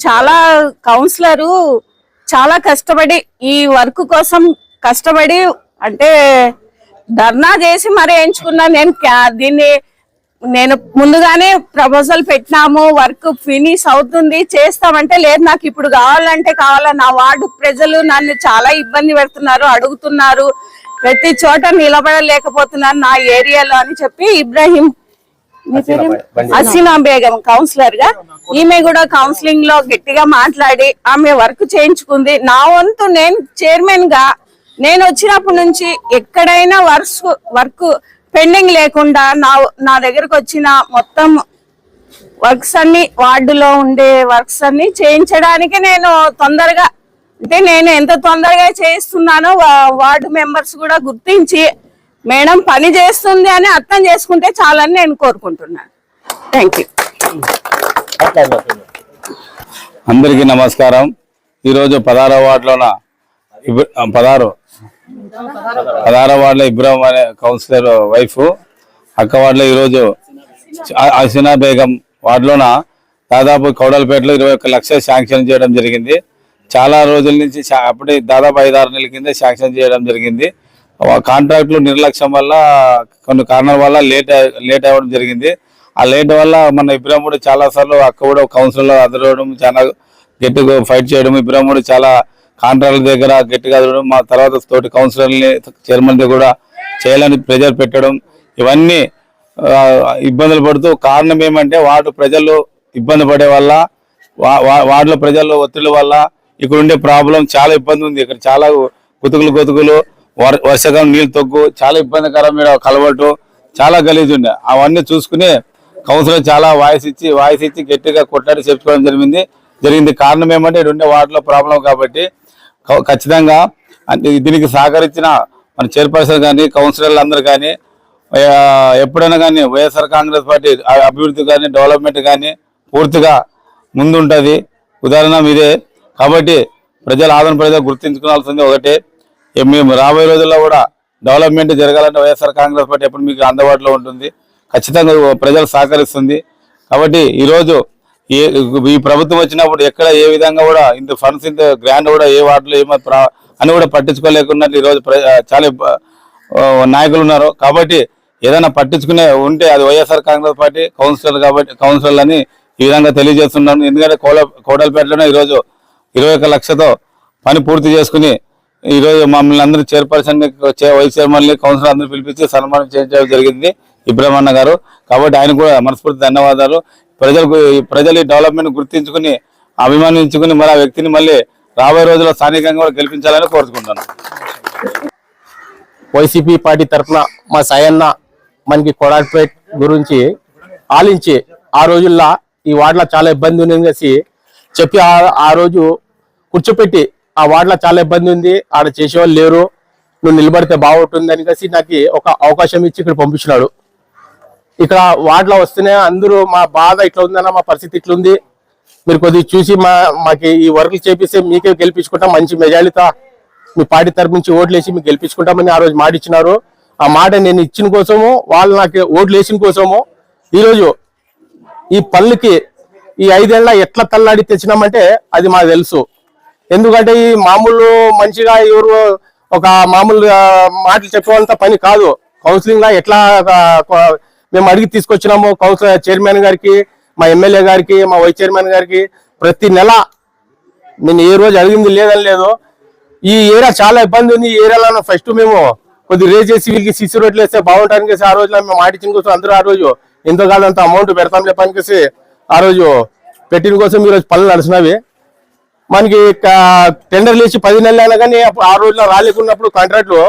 చాలా కౌన్సిలరు చాలా కష్టపడి ఈ వర్క్ కోసం కష్టపడి అంటే ధర్నా చేసి మరి ఎంచుకున్నా నేను దీన్ని నేను ముందుగానే ప్రపోజల్ పెట్టినాము వర్క్ ఫినిష్ అవుతుంది చేస్తామంటే లేదు నాకు ఇప్పుడు కావాలంటే కావాలా నా వార్డు ప్రజలు నన్ను చాలా ఇబ్బంది పెడుతున్నారు అడుగుతున్నారు ప్రతి చోట నిలబడలేకపోతున్నాను నా ఏరియాలో అని చెప్పి ఇబ్రాహీం హసీనా బేగం కౌన్సిలర్గా? ఈమె కూడా కౌన్సిలింగ్లో గట్టిగా మాట్లాడి ఆమె వర్క్ చేయించుకుంది. నా వంతు నేను చైర్మన్గా నేను వచ్చినప్పటి నుంచి ఎక్కడైనా వర్క్స్ వర్క్ పెండింగ్ లేకుండా నా నా దగ్గరకు వచ్చిన మొత్తం వర్క్స్ అన్ని వార్డులో ఉండే వర్క్స్ అన్ని చేయించడానికి నేను తొందరగా అంటే నేను ఎంత తొందరగా చేయిస్తున్నానో వార్డు మెంబర్స్ కూడా గుర్తించి మేడం పని చేస్తుంది అని అర్థం చేసుకుంటే చాలని నేను కోరుకుంటున్నాను. థ్యాంక్ యూ అందరికీ నమస్కారం. ఈరోజు పదహారో వార్డులోన పదహారు. పదహారో వార్డులో ఇబ్రాహిం అనే కౌన్సిలర్ వైఫ్ అక్క వార్డులో ఈరోజు అసినా బేగం వార్డులోన దాదాపు కౌడలపేటలో ఇరవై ఒక్క లక్షలు శాంక్షన్ చేయడం జరిగింది. చాలా రోజుల నుంచి అప్పుడే దాదాపు ఐదు ఆరు నెలల కింద శాంక్షన్ చేయడం జరిగింది. కాంట్రాక్టులు నిర్లక్ష్యం వల్ల కొన్ని కారణాల వల్ల లేట్ లేట్ అవ్వడం జరిగింది. ఆ లేట్ వల్ల మన ఇబ్రాహ్ముడు చాలాసార్లు చాలా సార్లు అక్క కూడా కౌన్సిల్లో అదరవడం చాలా గట్టిగా ఫైట్ చేయడం. ఇబ్రాహ్ముడు చాలా కాంట్రాక్టుల దగ్గర గట్టిగా అదరడం మా తర్వాత తోటి కౌన్సిలర్ని చైర్మన్ కూడా చేయాలని ప్రెజర్ పెట్టడం. ఇవన్నీ ఇబ్బందులు పడుతూ కారణం ఏమంటే వార్డు ప్రజలు ఇబ్బంది పడే వల్ల వా- వా- వార్డులో ప్రజల్లో ఒత్తిడి వల్ల ఇక్కడ ఉండే ప్రాబ్లం చాలా ఇబ్బంది ఉంది. ఇక్కడ చాలా గుతుకులు కొతుకులు వర్షాకాలం నీళ్ళు తగ్గు చాలా ఇబ్బందికరమైన కలవటు చాలా గలీజ్ ఉండే. అవన్నీ చూసుకుని కౌన్సిలర్ చాలా వాయిస్ ఇచ్చి వాయిస్ ఇచ్చి గట్టిగా కొట్లాడి చెప్పుకోవడం జరిగింది. జరిగింది కారణం ఏమంటే ఇక్కడ ఉండే వాటిలో ప్రాబ్లం కాబట్టి ఖచ్చితంగా అంటే దీనికి సహకరించిన మన చైర్పర్సన్ కానీ కౌన్సిలర్లు అందరూ కానీ ఎప్పుడైనా కానీ వైఎస్ఆర్ కాంగ్రెస్ పార్టీ అభివృద్ధి కానీ డెవలప్మెంట్ కానీ పూర్తిగా ముందుంటుంది. ఉదాహరణ మీదే. కాబట్టి ప్రజల ఆదరణ ప్రజలు గుర్తించుకోవాల్సింది ఒకటే. మేము రాబోయే రోజుల్లో కూడా డెవలప్మెంట్ జరగాలంటే వైఎస్ఆర్ కాంగ్రెస్ పార్టీ ఎప్పుడు మీకు అందుబాటులో ఉంటుంది. ఖచ్చితంగా ప్రజలు సహకరిస్తుంది. కాబట్టి ఈరోజు ఏ ఈ ప్రభుత్వం వచ్చినప్పుడు ఎక్కడ ఏ విధంగా కూడా ఇంత ఫండ్స్ ఇంత గ్రాండ్ కూడా ఏ వార్డులో ఏమో అని కూడా పట్టించుకోలేకున్నట్లు ఈరోజు ప్ర- చాలా నాయకులు ఉన్నారు. కాబట్టి ఏదైనా పట్టించుకునే ఉంటే అది వైఎస్ఆర్ కాంగ్రెస్ పార్టీ కౌన్సిలర్ కాబట్టి కౌన్సిలర్ అని ఈ విధంగా తెలియజేస్తున్నాను. ఎందుకంటే కోడ కోడలపేటలోనే ఈరోజు ఇరవై ఒక్క లక్షతో పని పూర్తి చేసుకుని ఈరోజు మమ్మల్ని అందరూ చైర్పర్సన్ వైస్ చైర్మన్ కౌన్సిలర్ అందరూ పిలిపించి సన్మానం చేయడం జరిగింది ఇబ్రహ్మన్న గారు. కాబట్టి ఆయన కూడా మనస్ఫూర్తి ధన్యవాదాలు. ప్రజలకు ప్రజలు ఈ డెవలప్మెంట్ గుర్తించుకుని అభిమానించుకుని మరి ఆ వ్యక్తిని మళ్ళీ రాబోయే రోజుల్లో స్థానికంగా కూడా గెలిపించాలని కోరుకుంటున్నాను. వైసీపీ పార్టీ తరఫున మా సాయన్న మనకి కొడాట్పేట్ గురించి ఆలించి ఆ రోజుల్లో ఈ వార్డులో చాలా ఇబ్బంది ఉందని చెప్పి ఆ- ఆ రోజు కూర్చోపెట్టి ఆ వార్డులో చాలా ఇబ్బంది ఉంది. ఆడ చేసేవాళ్ళు లేరు. నువ్వు నిలబడితే బాగుంటుంది అని కలిసి నాకు ఒక అవకాశం ఇచ్చి ఇక్కడ పంపించినాడు. ఇక్కడ వార్డులో వస్తేనే అందరూ మా బాధ ఇట్లా ఉందన్న మా పరిస్థితి ఇట్లుంది మీరు కొద్దిగా చూసి మా మాకు ఈ వర్క్లు చేపిస్తే మీకే గెలిపించుకుంటాం మంచి మెజారిటీతో మీ పార్టీ తరపు నుంచి ఓట్లు వేసి మీకు గెలిపించుకుంటామని ఆ రోజు మాట ఇచ్చినారు. ఆ మాట నేను ఇచ్చిన కోసము వాళ్ళు నాకు ఓట్లు వేసిన కోసము ఈరోజు ఈ పనులకి ఈ ఐదేళ్ళ ఎట్లా తల్లాడి తెచ్చినామంటే అది మాకు తెలుసు. ఎందుకంటే ఈ మామూలు మంచిగా ఎవరు ఒక మామూలు మాటలు చెప్పేంత పని కాదు. కౌన్సిలింగ్ లా ఎట్లా మేము అడిగి తీసుకొచ్చినాము. కౌన్సిలర్ చైర్మన్ గారికి మా ఎమ్మెల్యే గారికి మా వైస్ చైర్మన్ గారికి ప్రతి నెల నేను ఏ రోజు అడిగింది లేదని లేదు. ఈ ఏరియా చాలా ఇబ్బంది ఉంది. ఈ ఏరియాలో ఫస్ట్ మేము కొద్ది రేజ్ చేసి వీళ్ళకి సిసి రోడ్లు వేస్తే బాగుంటాను ఆ రోజులో మేము ఆడిచ్చిన కోసం అందరూ ఆ రోజు ఎంతో కాదంత అమౌంట్ పెడతాం చెప్పని ఆ రోజు పెట్టిన కోసం ఈరోజు పనులు నడిచినవి. మనకి టెండర్ లేచి పది నెలలు అయినా కానీ అప్పుడు ఆ రోజులో రాలేకున్నప్పుడు కాంట్రాక్ట్లు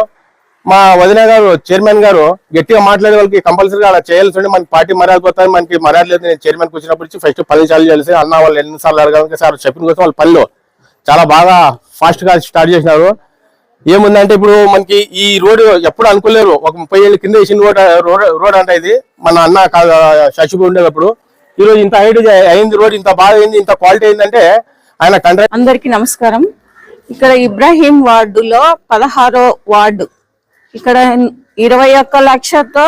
మా వదిన గారు చైర్మన్ గారు గట్టిగా మాట్లాడే వాళ్ళకి కంపల్సరీగా అలా చేయాల్సి ఉండి మనకి పార్టీ మర్యాద పోతాయి మనకి మర్యాద లేదు. నేను చైర్మన్ వచ్చినప్పుడు నుంచి ఫస్ట్ పది సార్లు చేయాల్సి అన్న వాళ్ళు ఎన్నిసార్లు అడగాలి సార్ చెప్పిన కోసం వాళ్ళ పనిలో చాలా బాగా ఫాస్ట్గా స్టార్ట్ చేసినారు. ఏముందంటే ఇప్పుడు మనకి ఈ రోడ్డు ఎప్పుడు అనుకోలేరు. ఒక ముప్పై ఏళ్ళ కింద వేసిన రోడ్ రోడ్ రోడ్ అంటే ఇది. మన అన్న శశిబు ఉండేటప్పుడు. ఈరోజు ఇంత హైట్ అయింది రోడ్ ఇంత బాగా అయింది ఇంత క్వాలిటీ అయిందంటే ఆయన అందరికి నమస్కారం. ఇక్కడ ఇబ్రాహీం వార్డులో పదహారో వార్డు. ఇక్కడ ఇరవై ఒక్క లక్షతో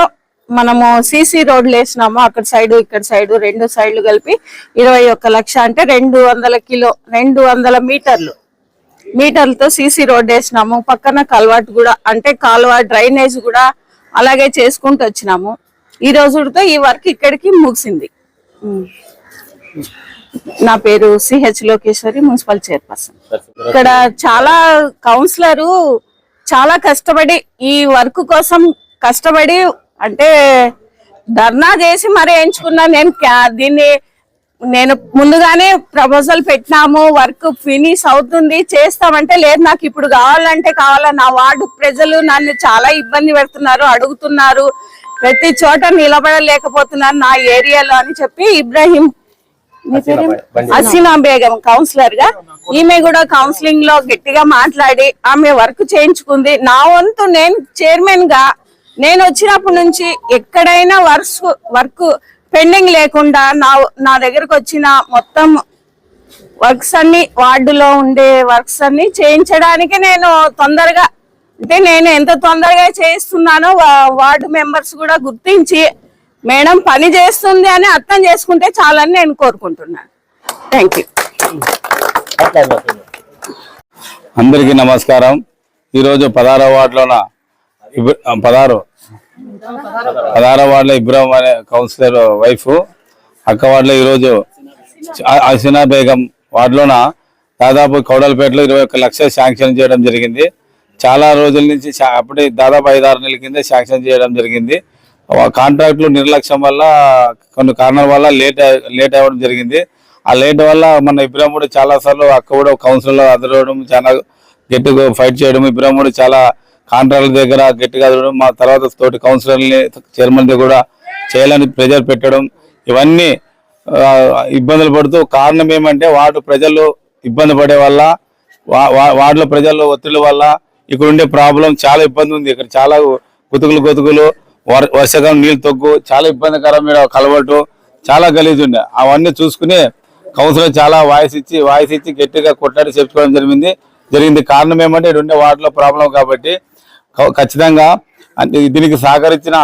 మనము సీసీ రోడ్లు వేసినాము. అక్కడ సైడ్ ఇక్కడ సైడ్ రెండు సైడ్లు కలిపి ఇరవై ఒక్క లక్ష అంటే రెండు వందల కిలో రెండు వందల మీటర్లు. మీటర్లతో సీసీ రోడ్ వేసినాము. పక్కన కల్వాట్ కూడా అంటే కాలువ డ్రైనేజ్ కూడా అలాగే చేసుకుంటూ వచ్చినాము. ఈ రోజుతో ఈ వర్క్ ఇక్కడికి ముగిసింది. నా పేరు సిహెచ్ లోకేశ్వరి మున్సిపల్ చైర్పర్సన్. ఇక్కడ చాలా కౌన్సిలరు చాలా కష్టపడి ఈ వర్క్ కోసం కష్టపడి అంటే ధర్నా చేసి మరి ఎంచుకున్నా నేను దీన్ని నేను ముందుగానే ప్రపోజల్ పెట్టినాము వర్క్ ఫినిష్ అవుతుంది చేస్తామంటే లేదు నాకు ఇప్పుడు కావాలంటే కావాలా నా వార్డు ప్రజలు నన్ను చాలా ఇబ్బంది పెడుతున్నారు అడుగుతున్నారు ప్రతి చోట నిలబడలేకపోతున్నారు నా ఏరియాలో అని చెప్పి ఇబ్రాహీం హసీనా బేగం కౌన్సిలర్గా? ఈమె కూడా కౌన్సిలింగ్లో గట్టిగా మాట్లాడి ఆమె వర్క్ చేయించుకుంది. నా వంతు నేను చైర్మన్గా నేను వచ్చినప్పటి నుంచి ఎక్కడైనా వర్క్స్ వర్క్ పెండింగ్ లేకుండా నా నా దగ్గరకు వచ్చిన మొత్తం వర్క్స్ అన్ని వార్డులో ఉండే వర్క్స్ అన్ని చేయించడానికి నేను తొందరగా అంటే నేను ఎంత తొందరగా చేయిస్తున్నానో వార్డు మెంబర్స్ కూడా గుర్తించి మేడం పని చేస్తుంది అని అర్థం చేసుకుంటే చాలని నేను కోరుకుంటున్నాను. థ్యాంక్ యూ అందరికీ నమస్కారం. ఈరోజు పదహారో వార్డులోన పదహారు. పదహారో వార్డులో ఇబ్రాహిం అనే కౌన్సిలర్ వైఫ్ అక్క వార్డులో ఈరోజు అసినా బేగం వార్డులోన దాదాపు కౌడలపేటలో ఇరవై ఒక్క లక్షలు శాంక్షన్ చేయడం జరిగింది. చాలా రోజుల నుంచి అప్పుడే దాదాపు ఐదు ఆరు నెలల కింద శాంక్షన్ చేయడం జరిగింది. కాంట్రాక్టులు నిర్లక్ష్యం వల్ల కొన్ని కారణాల వల్ల లేట్ లేట్ అవ్వడం జరిగింది. ఆ లేట్ వల్ల మన ఇబ్రాహిముడు చాలా సార్లు అక్క కూడా కౌన్సిల్లో అదరవడం చాలా గట్టిగా ఫైట్ చేయడం ఇబ్రాహిముడు చాలా కాంట్రాక్టుల దగ్గర గట్టిగా అదరడం మా తర్వాత తోటి కౌన్సిలర్ని చైర్మన్ కూడా చేయాలని ప్రెజర్ పెట్టడం ఇవన్నీ ఇబ్బందులు పడుతూ కారణం ఏమంటే వార్డు ప్రజలు ఇబ్బంది పడే వల్ల వా- వార్డులో ప్రజల్లో ఒత్తిడి వల్ల ఇక్కడ ఉండే ప్రాబ్లం చాలా ఇబ్బంది ఉంది. ఇక్కడ చాలా గుతుకులు గుతుకులు వర్షాకాలం నీళ్ళు తగ్గు చాలా ఇబ్బందికరమైన కలవటు చాలా గలీజ్ ఉండే అవన్నీ చూసుకుని కౌన్సిలర్ చాలా వాయిస్ ఇచ్చి వాయిస్ ఇచ్చి గట్టిగా కొట్లాడి చెప్పుకోవడం జరిగింది. జరిగింది కారణం ఏమంటే ఇక్కడ ఉండే ప్రాబ్లం కాబట్టి ఖచ్చితంగా అంటే దీనికి సహకరించిన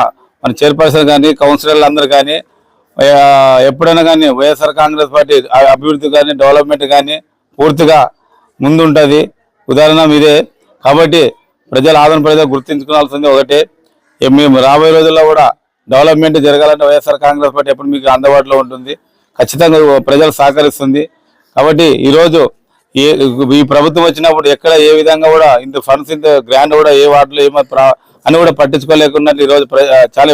మన చైర్పర్సన్ కానీ కౌన్సిలర్లు అందరూ కానీ ఎప్పుడైనా కానీ వైఎస్ఆర్ కాంగ్రెస్ పార్టీ అభివృద్ధి కానీ డెవలప్మెంట్ కానీ పూర్తిగా ముందుంటుంది. ఉదాహరణ ఇదే కాబట్టి ప్రజల ఆదరణ ప్రజలు గుర్తించుకోవాల్సింది ఒకటే. మేము రాబోయే రోజుల్లో కూడా డెవలప్మెంట్ జరగాలంటే వైఎస్ఆర్ కాంగ్రెస్ పార్టీ ఎప్పుడు మీకు అందుబాటులో ఉంటుంది. ఖచ్చితంగా ప్రజలు సహకరిస్తుంది. కాబట్టి ఈరోజు ఏ ఈ ప్రభుత్వం వచ్చినప్పుడు ఎక్కడ ఏ విధంగా కూడా ఇంత ఫండ్స్ ఇంత గ్రాండ్ కూడా ఏ వార్డులో ఏమో అని కూడా పట్టించుకోలేకుండా ఈరోజు చాలా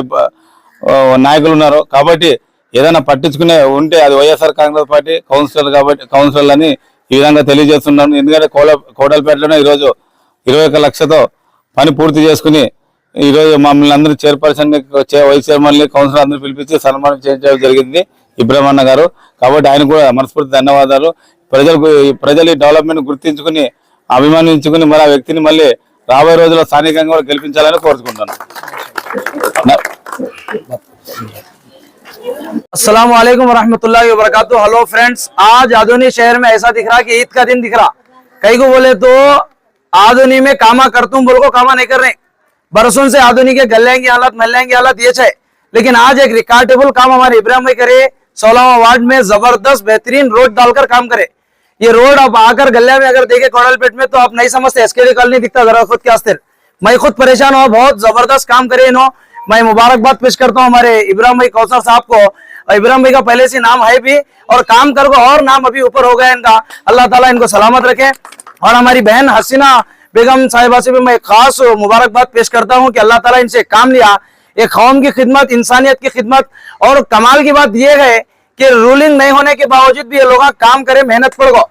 నాయకులు ఉన్నారు. కాబట్టి ఏదైనా పట్టించుకునే ఉంటే అది వైఎస్ఆర్ కాంగ్రెస్ పార్టీ కౌన్సిలర్ కాబట్టి కౌన్సిలర్ అని ఈ విధంగా తెలియజేస్తున్నాను. ఎందుకంటే కోడ కోడలపేటలోనే ఈరోజు ఇరవై ఒక లక్షతో పని పూర్తి చేసుకుని ఈరోజు మమ్మల్ని అందరూ చైర్పర్సన్ వైస్ చైర్మన్ కౌన్సిలర్ అందరూ పిలిపించి సన్మానం చేయడం జరిగింది ఇబ్రహ్మన్న గారు కాబట్టి ఆయన కూడా మనస్ఫూర్తి ధన్యవాదాలు ప్రజలకు ప్రజలు ఈ డెవలప్మెంట్ గుర్తించుకుని అభిమానించుకుని మరి ఆ వ్యక్తిని మళ్ళీ రాబోయే రోజుల్లో స్థానికంగా కూడా గెలిపించాలని కోరుకుంటున్నాను నా- अस्सलाम वालेकुम वरहमतुल्लाहि वबरकातुहू हेलो फ्रेंड्स आज आधुनी शहर में ऐसा दिख रहा कि ईद का दिन दिख रहा कई को बोले तो आधुनी में कामा करतूम बोल को कामा नहीं कर रहे बरसों से आधुनिक के गले की हालत महल्ले की हालत ये है लेकिन आज एक रिकॉर्डेबल काम हमारे इब्राहिम भाई करे, सोलहवा वार्ड में ज़बरदस्त बेहतरीन रोड डालकर काम करे। ये रोड आप आकर गले में अगर देखे कोडलपेट में तो आप नहीं समझते एसकेडी कॉलोनी दिखता जरा खुद के अस्तर मैं खुद परेशान हुआ बहुत ज़बरदस्त काम करे इन्हों। मैं मुबारकबाद पेश करता हूँ हमारे इब्राहिम भाई कौसर साहब को। इब्राहिम भाई का पहले से नाम है भी, और काम कर और नाम अभी ऊपर हो गया इनका। अल्लाह ताला इनको सलामत रखे। और हमारी बहन हसीना बेगम साहिबा से भी मैं खास मुबारकबाद पेश करता हूँ कि अल्लाह ताला इनसे काम लिया, एक कौम की खिदमत, इंसानियत की खिदमत और कमाल की बात यह है कि रूलिंग नहीं होने के बावजूद भी ये लोग काम करे, मेहनत पर को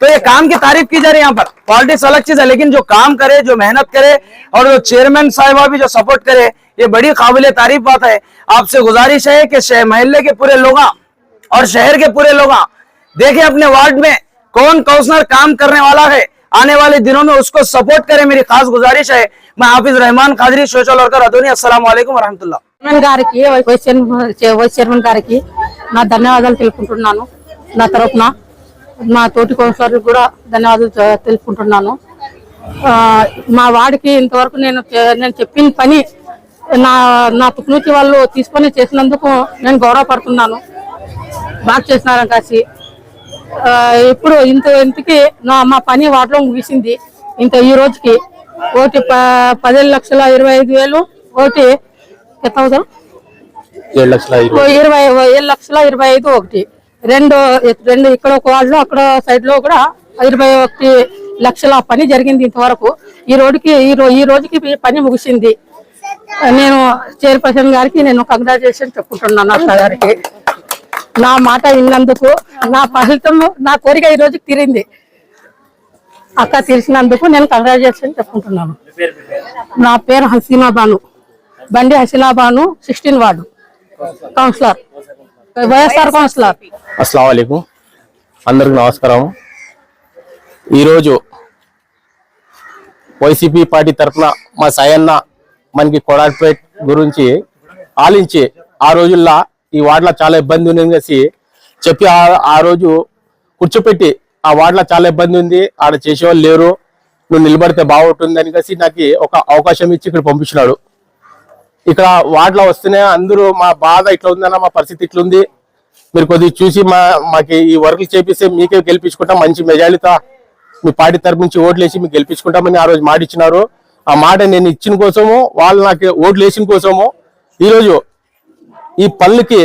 तो ये काम की तारीफ़ की जा रही है यहाँ पर। पॉलिटिक्स अलग चीज़ है, लेकिन जो काम करे, जो मेहनत करे और जो चेयरमैन साहिबा भी जो सपोर्ट करे, ये बड़ी काबिल तारीफ़ बात है। आपसे गुजारिश है कि महल्ले के पूरे लोग और शहर के पूरे लोग देखे अपने वार्ड में कौन काउंसलर काम करने वाला है। आने वाले दिनों में उसको सपोर्ट करे मेरी खास गुजारिश है मैं हाफिज रहमान खादरी सोशल वर्कर अदोनी अस्सलाम वालेकुम वरहमतुल्लाह చైర్మన్ గారికి వైస్ చైర్మన్ వైస్ చైర్మన్ గారికి నా ధన్యవాదాలు తెలుపుకుంటున్నాను నా తరపున మా తోటి కౌన్సిలర్ కూడా ధన్యవాదాలు తె- తెలుపుకుంటున్నాను ఆ, మా వాడికి ఇంతవరకు నేను చే- నేను చెప్పిన పని నా నా పుట్టినూచి వాళ్ళు తీసుకొని చేసినందుకు నేను గౌరవపడుతున్నాను బాగా చేసినారని కాసి ఆ, ఇప్పుడు ఇంత ఇంతకి నా మా పని వాటిలో ముగిసింది. ఇంత ఈ రోజుకి ఒకటి పదిహేను లక్షల ఇరవై ఐదు వేలు ఒకటి ఎంత అవుతారు? ఇరవై ఏడు లక్షల ఇరవై ఐదు ఒకటి. రెండు రెండు ఇక్కడ ఒక వాళ్ళు అక్కడ సైడ్లో కూడా ఇరవై ఒకటి లక్షల పని జరిగింది ఇంతవరకు. ఈ రోజుకి ఈ ఈ రోజుకి పని ముగిసింది. నేను చైర్పర్సన్ గారికి నేను కంగ్రాచులేషన్ చెప్పుకుంటున్నాను గారికి. నా మాట విన్నందుకు నా ఫలితం నా కోరిక ఈ రోజుకి తీరింది. అక్క తీర్చినందుకు నేను కంగ్రాచులేషన్ చెప్పుకుంటున్నాను. నా పేరు Haseena Banu. Bandi Haseena Banu sixteen ward. Councillor YSR councillor అస్సలం వాలేకుం అందరికి నమస్కారం. ఈరోజు వైసీపీ పార్టీ తరఫున మా సాయన్న మనకి కొడాడిపేట్ గురించి ఆలించి ఆ రోజుల్లో ఈ వార్డులో చాలా ఇబ్బంది ఉంది అనేసి చెప్పి ఆ- రోజు కూర్చోపెట్టి ఆ వార్డులో చాలా ఇబ్బంది ఉంది. ఆడ చేసేవాళ్ళు లేరు. నువ్వు నిలబడితే బాగుంటుంది అనేసి నాకు ఒక అవకాశం ఇచ్చి ఇక్కడ పంపించినాడు. ఇక్కడ వార్డులో వస్తేనే అందరూ మా బాధ ఇట్లా ఉందన్న మా పరిస్థితి ఇట్లుంది మీరు కొద్దిగా చూసి మా మాకు ఈ వర్క్లు చేపిస్తే మీకే గెలిపించుకుంటాం మంచి మెజారిటీతో మీ పార్టీ తరపు నుంచి ఓట్లు వేసి మీకు గెలిపించుకుంటామని ఆ రోజు మాట ఇచ్చినారు ఆ మాట నేను ఇచ్చిన కోసము వాళ్ళు నాకు ఓట్లు వేసిన కోసము ఈరోజు ఈ పళ్ళుకి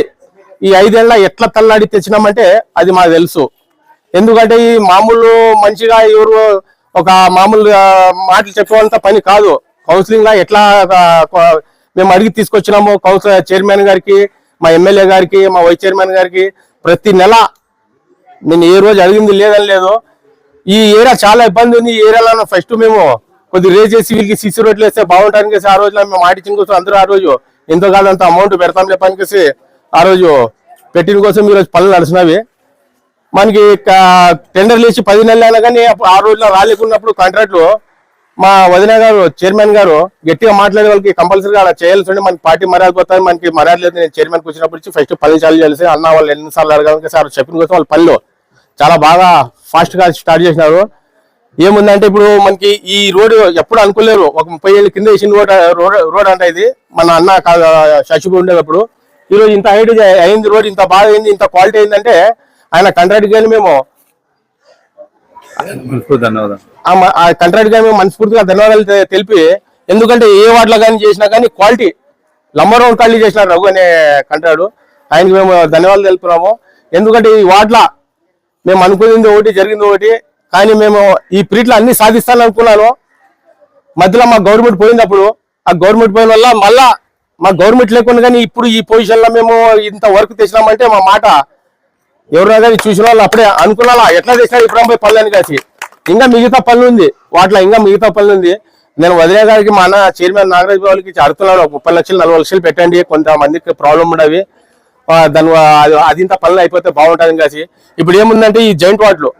ఈ ఐదేళ్ళ ఎట్లా తల్లాడి తెచ్చినామంటే అది మాకు తెలుసు. ఎందుకంటే ఈ మామూలు మంచిగా ఎవరు ఒక మామూలు మాటలు చెప్పేంత పని కాదు. కౌన్సిలింగ్ ఎట్లా మేము అడిగి తీసుకొచ్చినాము కౌన్సిలర్ చైర్మన్ గారికి మా ఎమ్మెల్యే గారికి మా వైస్ చైర్మన్ గారికి. ప్రతి నెల నేను ఏ రోజు అడిగింది లేదని లేదు. ఈ ఏరియా చాలా ఇబ్బంది ఉంది. ఈ ఏరియాలో ఫస్ట్ మేము కొద్ది రేజ్ చేసి వీళ్ళకి సిసి రోడ్లు వేస్తే బాగుంటానికి ఆ రోజులో మేము మాటిచ్చిన కోసం అందరూ ఆ రోజు ఎంతో కాదంత అమౌంట్ పెడతాం పనికేసి ఆ రోజు పెట్టిన కోసం ఈరోజు పనులు నడిచినవి. మనకి టెండర్లు టెండర్ లేచి పది నెలలు అయినా కానీ అప్పుడు ఆ రోజుల్లో రాలేకున్నప్పుడు కాంట్రాక్ట్లు మా వదిన గారు చైర్మన్ గారు గట్టిగా మాట్లాడే వాళ్ళకి కంపల్సరీగా అలా చేయాల్సి ఉంటే మనకి పార్టీ మర్యాద పోతాయి మనకి మర్యాద లేదు. నేను చైర్మన్ వచ్చినప్పుడు ఫస్ట్ పని చాలు చేయాల్సి అన్న వాళ్ళు ఎన్నిసార్లు అడగాలి సార్ చెప్పిన కోసం వాళ్ళ పనిలో చాలా బాగా ఫాస్ట్గా స్టార్ట్ చేసినారు. ఏముందంటే ఇప్పుడు మనకి ఈ రోడ్ ఎప్పుడు అనుకోలేరు. ఒక ముప్పై ఏళ్ళ కింద వేసిన రోడ్ రోడ్ రోడ్ అంట ఇది. మన అన్న శశిబు ఉండేటప్పుడు ఈ రోజు ఇంత హైట్ అయింది రోడ్ ఇంత బాగా అయింది ఇంత క్వాలిటీ అయిందంటే ఆయన కంట్రాక్ట్ కానీ మేము కంట్రాక్ట్గా మేము మనస్ఫూర్తిగా ధన్యవాదాలు తెలిపి ఎందుకంటే ఏ వార్డులో కానీ చేసినా కానీ క్వాలిటీ లంబర్ వన్ క్వాలిటీ చేసినారు రఘు అనే కంట్రాక్ట్ ఆయనకి మేము ధన్యవాదాలు తెలుపుతున్నాము. ఎందుకంటే ఈ వార్డుల మేము అనుకున్నది ఒకటి జరిగింది ఒకటి. కానీ మేము ఈ పీరియడ్లో అన్ని సాధిస్తాను అనుకున్నాను. మధ్యలో మా గవర్నమెంట్ పోయినప్పుడు ఆ గవర్నమెంట్ పోయిన వల్ల మళ్ళా మా గవర్నమెంట్ లేకుండా కానీ ఇప్పుడు ఈ పొజిషన్లో మేము ఇంత వర్క్ తెచ్చినామంటే మా మాట ఎవరైనా కానీ చూసిన వాళ్ళు అప్పుడే అనుకున్నా ఎట్లా చేసినారు ఇప్పుడు పోయి పనులని కాసి ఇంకా మిగతా పనులు ఉంది. వాటిలో ఇంకా మిగతా పనులు ఉంది. నేను వదిలే గారికి మా అన్న చైర్మన్ నాగరాజ్ బాబుకి అడుగుతున్నాను. ఒక ముప్పై లక్షలు నలభై లక్షలు పెట్టండి. కొంతమందికి ప్రాబ్లం ఉండవి. దాని అది- అది ఇంత పనులు అయిపోతే బాగుంటుంది కాసి ఇప్పుడు ఏముందంటే ఈ జాయింట్ వాటిలో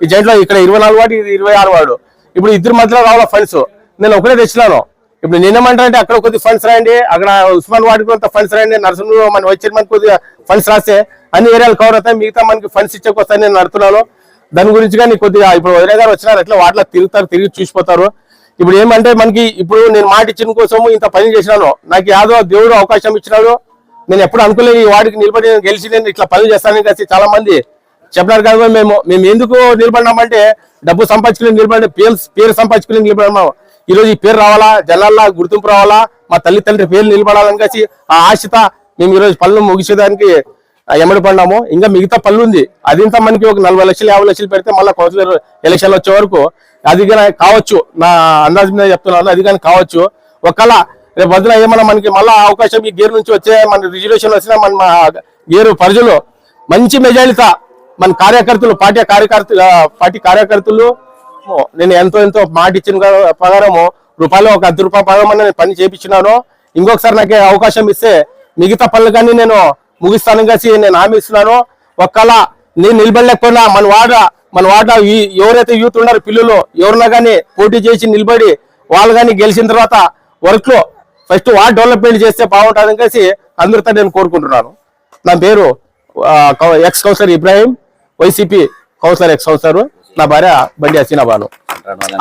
ఈ జాయింట్ ఇక్కడ ఇరవై నాలుగు వాడు ఇది ఇరవై ఆరు వాడు. ఇప్పుడు ఇద్దరు మధ్యలో రావాల ఫండ్స్ నేను ఒకటే తెచ్చినాను. ఇప్పుడు నేనేమంటానంటే అక్కడ కొద్ది ఫండ్స్ రాయండి అక్కడ ఉస్మాన్ వాడికి కొంత ఫండ్స్ రాయండి నర్సింహ్ మన వచ్చే మనకి కొద్దిగా ఫండ్స్ రాస్తే అన్ని ఏరియాలు కవర్ అవుతాయి మిగతా మనకి ఫండ్స్ ఇచ్చేకొస్తాయి నేను నడుతున్నాను దాని గురించి కానీ కొద్దిగా ఇప్పుడు వదిలే గారు వచ్చినారు ఎట్లా వాటిలో తిరుగుతారు తిరిగి చూసిపోతారు. ఇప్పుడు ఏమంటే మనకి ఇప్పుడు నేను మాట ఇచ్చిన కోసము ఇంత పని చేసినాను. నాకు యాదో దేవుడు అవకాశం ఇచ్చినాడు. నేను ఎప్పుడు అనుకోలేదు ఈ వాడికి నిలబడి నేను గెలిచి నేను ఇట్లా పనులు చేస్తానని కలిసి చాలా మంది చెప్పినారు కదా మేము మేము ఎందుకు నిలబడినామంటే డబ్బు సంపాదించుకుని నిలబడి పేరు పేరు సంపాదించుకుని నిలబడినాము. ఈ రోజు ఈ పేరు రావాలా జనాల్లో గుర్తింపు రావాలా మా తల్లి తండ్రి పేరు నిలబడాలని కలిసి ఆ ఆశత మేము ఈరోజు పనులు ముగిసేదానికి ఆ, ఎమ్మడి పడినాము. ఇంకా మిగతా పనులు ఉంది. అది ఇంత మనకి ఒక నలభై లక్షలు యాభై లక్షలు పెడితే మళ్ళీ కౌన్సిలర్ ఎలక్షన్లు వచ్చే వరకు అది కానీ కావచ్చు. నా అందాజు మీద చెప్తున్నాను అది కానీ కావచ్చు. ఒకవేళ రేపు వదిన ఏమన్నా మనకి మళ్ళీ అవకాశం ఈ గేర్ నుంచి వచ్చే మన రిజర్వేషన్ వచ్చినా మన మా గేరు ప్రజలు మంచి మెజారిటీ మన కార్యకర్తలు పార్టీ కార్యకర్త పార్టీ కార్యకర్తలు నేను ఎంతో ఎంతో మాట ఇచ్చిన ప్రకారము రూపాయలు ఒక అర్ధ రూపాయల ప్రకారం నేను పని చేపించినాను. ఇంకొకసారి నాకు అవకాశం ఇస్తే మిగతా పనులు కానీ నేను ముగిస్తాను కలిసి నేను హామీ ఇస్తున్నాను. ఒక్కల నేను నిలబడలేకపోయినా మన వాడ మన వాడ ఎవరైతే యూత్ ఉన్నారో పిల్లలు ఎవరన్నా కానీ పోటీ చేసి నిలబడి వాళ్ళు కానీ గెలిచిన తర్వాత వర్క్లో ఫస్ట్ వార్డ్ డెవలప్మెంట్ చేస్తే బాగుంటుందని కలిసి అందరితో నేను కోరుకుంటున్నాను. నా పేరు ex councillor Ibrahim. YCP councillor ex councillor నా భార్య బండి హసీనా బాను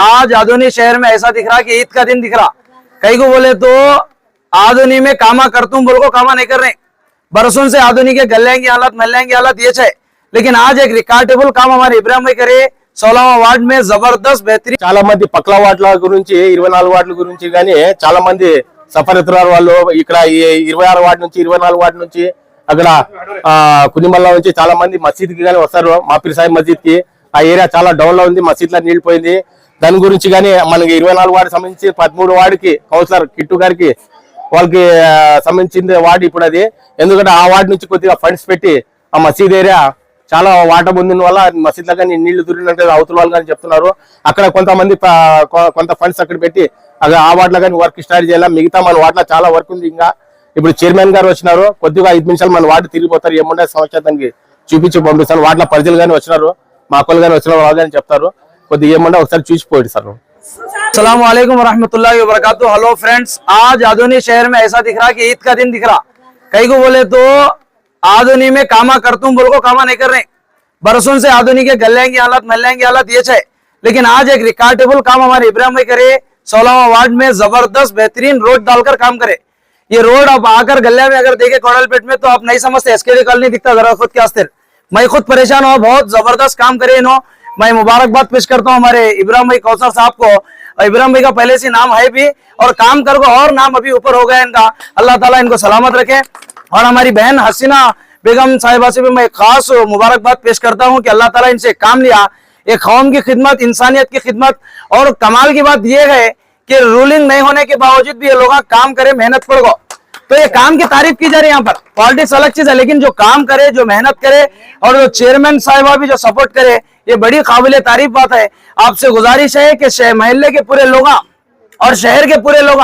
आज आधुनिक शहर में ऐसा दिख रहा कि ईद का दिन दिख रहा कई को बोले तो आधुनी में कामा करतूम बोल को कामा नहीं कर रहे बरसों से आधुनिक के गले की हालत मल्ले की हालत ये है लेकिन आज एक रिकॉर्डेबल काम हमारे इब्राहिम भाई करे सोलहवा वार्ड में जबरदस्त बेहतरीन చాలా మంది పక్కల వార్డుల గురించి ఇరవై నాలుగు వార్డుల గురించి కానీ చాలా మంది సఫరితురాలు వాళ్ళు ఇక్కడ ఈ ఇరవై ఆరు వార్డు నుంచి ఇరవై నాలుగు వార్డు నుంచి అక్కడ ఆ కునిమల్ల నుంచి చాలా మంది మసీద్కి కానీ వస్తారు మాపిరి సాయి మసీద్కి ఆ ఏరియా చాలా డౌన్లో ఉంది మసీద్లో నీళ్ళు పోయింది. దాని గురించి కానీ మనకి ఇరవై నాలుగు వాడికి సంబంధించి పదమూడు వాడికి కౌన్సిలర్ కిట్టు గారికి వాళ్ళకి సంబంధించింది వార్డు ఇప్పుడు అది. ఎందుకంటే ఆ వార్డు నుంచి కొద్దిగా ఫండ్స్ పెట్టి ఆ మసీద్ ఏరియా చాలా వాటర్ పొందిన వల్ల మసీద్లో కానీ నీళ్ళు దూరినట్టు అవతల వాళ్ళు కానీ చెప్తున్నారు. అక్కడ కొంతమంది కొంత ఫండ్స్ అక్కడ పెట్టి అక్కడ ఆ వాటిలో కానీ వర్క్ స్టార్ట్ చేయాలి మిగతా మన వాటిలో చాలా వర్క్ ఉంది ఇంకా. ఇప్పుడు చైర్మన్ గారు వచ్చినారు కొద్దిగా ఐదు నిమిషాలు మన వార్డు తిరిగిపోతారు ఏముండే సమస్య దానికి చూపించి పంపిస్తాను వాటిలో ప్రజలు కానీ వచ్చినారు మా అక్కలు కానీ వచ్చిన వాళ్ళు కానీ చెప్తారు కొద్దిగా ఏముండే ఒకసారి చూసిపోయాడు సార్ अस्सलाम वालेकुम रहमतुल्लाहि व बरकातहू हेलो फ्रेंड्स आज आधुनी शहर में ऐसा दिख रहा कि ईद का दिन दिख रहा कई को बोले तो आधुनी में कामा करतूम बोल को कामा नहीं कर रहे बरसों से आधुनिक के गले की हालत मल्ले की हालत ये है लेकिन आज एक रिकॉर्डेबल काम हमारे इब्राहिम भाई करे सोलहवा वार्ड में जबरदस्त बेहतरीन रोड डालकर काम करे ये रोड अब आकर गले में अगर देखे कोडलपेट में तो आप नहीं समझते। एसके कॉलोनी दिखता जरा खुद के अस्तर मैं खुद परेशान हुआ बहुत ज़बरदस्त काम करे इन्हों। मैं मुबारकबाद पेश करता हूँ हमारे इब्राहिम भाई कौसर साहब को। इब्राहिम भाई का पहले से नाम है भी, और काम कर को और नाम अभी ऊपर हो गया इनका। अल्लाह ताला इनको सलामत रखे। और हमारी बहन हसीना बेगम साहिबा से भी मैं खास मुबारकबाद पेश करता हूँ कि अल्लाह ताला इनसे काम लिया। एक कौम की खिदमत, इंसानियत की खिदमत, और कमाल की बात यह है कि रूलिंग नहीं होने के बावजूद भी ये लोग काम करे, मेहनत पर को तो ये काम की तारीफ़ की जा रही है यहाँ पर। पॉलिटिक्स अलग चीज़ है, लेकिन जो काम करे, जो मेहनत करे, और जो चेयरमैन साहिबा भी जो सपोर्ट करे, ये बड़ी काबिल तारीफ़ बात है। आपसे गुजारिश है कि महल्ले के पूरे लोग और शहर के पूरे लोग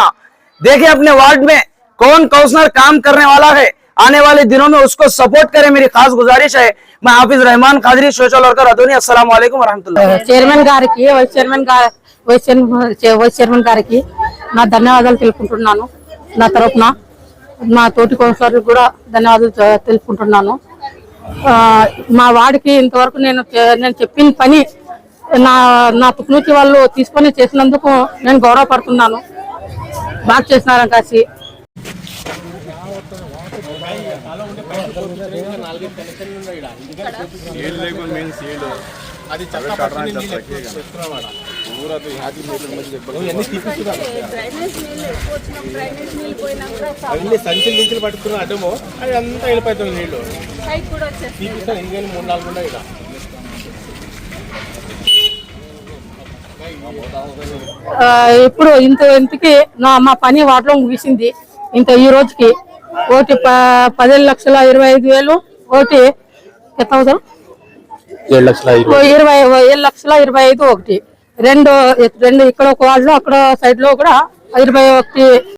देखे अपने वार्ड में कौन काउंसलर काम करने वाला है। आने वाले दिनों में उसको सपोर्ट करे मेरी खास गुजारिश है मैं हाफिज रहमान खादरी सोशल वर्कर अदोनी अस्सलाम वालेकुम वरहमतुल्लाह చైర్మన్ గారికి వైస్ చైర్మన్ గా- వైస్ చైర్మన్ చే- వైస్ చైర్మన్ గారికి నా ధన్యవాదాలు తెలుపుకుంటున్నాను నా తరపున మా తోటి కౌన్సిలర్ కూడా ధన్యవాదాలు తె- తెలుపుకుంటున్నాను ఆ, మా వాడికి ఇంతవరకు నేను చే- నేను చెప్పిన పని నా నా తుకునుచి వాళ్ళు తీసుకొని చేసినందుకు నేను గౌరవపడుతున్నాను బాగా చేసినారని కాసి అవన్నీ సంచులు నుంచి పట్టుకున్న అడ్డము అది అంతా వెళ్ళిపోతుంది నీళ్ళు తీపిస్తాను ఇంకేం మూడు నాలుగు ఉన్నాయి ఇక్కడ ఆ, ఇప్పుడు ఇంత ఇంతకి నా మా పని వాటిలో ముగిసింది. ఇంత ఈ రోజుకి ఒకటి ప- పదిహేను లక్షల ఇరవై ఐదు వేలు ఒకటి ఎంత అవుతారు? ఏడు లక్షల ఇరవై ఏడు లక్షల ఇరవై ఐదు ఒకటి. రెండు రెండు ఇక్కడ ఒక వాళ్ళు అక్కడ సైడ్లో కూడా ఇరవై ఒకటి.